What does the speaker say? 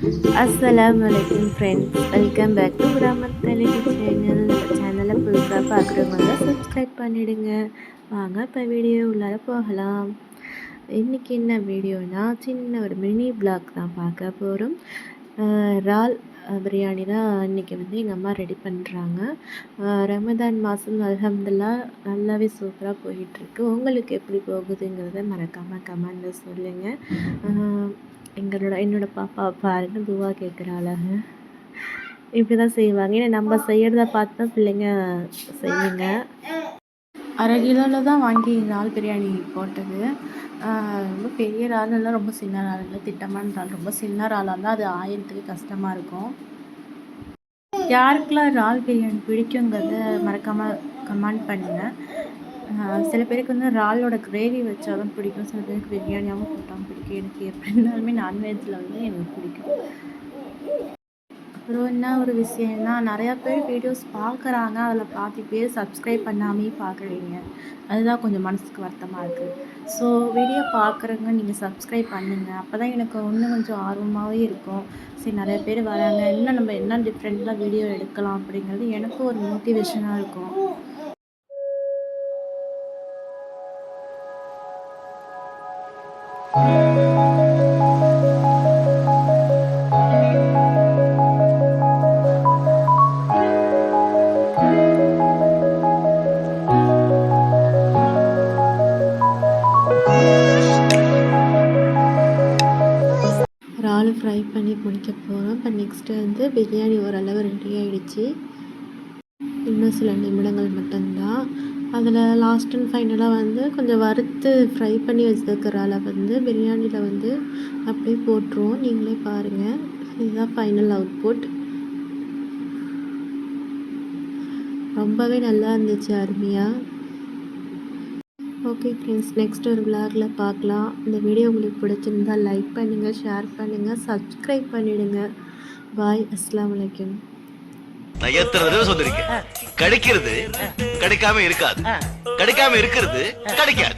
அஸ்லாம் வலைக்கம் friends welcome back to grammar Telugu channel சேனலை புதுசாக பார்க்குறவங்க சப்ஸ்கிரைப் பண்ணிவிடுங்க வாங்க இப்போ வீடியோ உள்ளார போகலாம். இன்றைக்கி என்ன வீடியோனா சின்ன ஒரு மினி பிளாக் தான் பார்க்க போகிறோம் இறால் பிரியாணி தான் இன்றைக்கி வந்து எங்கள் அம்மா ரெடி பண்ணுறாங்க ரமதான் மாதம் அல்ஹம்துல்லா நல்லாவே சூப்பராக போயிட்டுருக்கு. உங்களுக்கு எப்படி போகுதுங்கிறத மறக்காமல் கமெண்டில் சொல்லுங்கள் எங்களோட என்னோடய பாப்பா பாருங்கள் துவா கேட்குறாள் இப்படி தான் செய்வாங்க. ஏன்னா நம்ம செய்கிறத பார்த்து தான் பிள்ளைங்க செய்யுங்க. அரை கிலோவில் தான் வாங்கி இறால் பிரியாணி போட்டது. ரொம்ப பெரிய இறால் இல்லை ரொம்ப சின்ன இறால் இல்லை திட்டமான இறால் ரொம்ப சின்ன இறாலாக இருந்தால் அது ஆயிரத்துக்கு கஷ்டமாக இருக்கும். யாருக்கெல்லாம் இறால் பிரியாணி பிடிக்குங்கிறத மறக்காமல் கமெண்ட் பண்ணுங்கள் சில பேருக்கு வந்து இறாலோட கிரேவி வச்சாலும் பிடிக்கும் சில பேருக்கு பிரியாணியாகவும் போட்டாலும் பிடிக்கும். எனக்கு எப்படினாலுமே நான்வெஜ்ஜில் வந்து எனக்கு பிடிக்கும். அப்புறம் என்ன ஒரு விஷயம்னா நிறையா பேர் வீடியோஸ் பார்க்குறாங்க. அதில் பாதி பேர் சப்ஸ்கிரைப் பண்ணாமே பார்க்குறீங்க. அதுதான் கொஞ்சம் மனசுக்கு வருத்தமாக இருக்குது ஸோ வீடியோ பார்க்குறவங்க நீங்கள் சப்ஸ்கிரைப் பண்ணுங்கள் அப்போ தான் எனக்கு இன்னும் கொஞ்சம் ஆர்வமாகவே இருக்கும். சரி நிறைய பேர் வராங்க. இன்னும் நம்ம என்ன டிஃப்ரெண்ட்டாக வீடியோ எடுக்கலாம் அப்படிங்கிறது எனக்கும் ஒரு மோட்டிவேஷனாக இருக்கும். இறால் ஃப்ரை பண்ணி முடிக்க போகிறோம் இப்போ நெக்ஸ்ட்டு வந்து பிரியாணி ஓரளவு ரெடி ஆகிடுச்சு இன்னும் சில நிமிடங்கள் மட்டும்தான். அதில் லாஸ்ட் அண்ட் ஃபைனலாக வந்து கொஞ்சம் வறுத்து ஃப்ரை பண்ணி வச்சுருக்கிறால வந்து பிரியாணியில் வந்து அப்படியே போட்டுருவோம். நீங்களே பாருங்கள் இதுதான் ஃபைனல் அவுட்புட் ரொம்பவே நல்லா இருந்துச்சு அருமையாக ஓகே ஃப்ரெண்ட்ஸ் நெக்ஸ்ட் ஒரு விளாகில் பார்க்கலாம். இந்த வீடியோ உங்களுக்கு பிடிச்சிருந்தா லைக் பண்ணுங்கள் ஷேர் பண்ணுங்கள் சப்ஸ்கிரைப் பண்ணிடுங்க. பாய் அஸ்லாம் வலைக்கம் நான் எத்தனை தடவை சொல்லிருக்கேன்? கிடைக்கிறது கிடைக்காம இருக்காது. கிடைக்காம இருக்கிறது கிடைக்காது.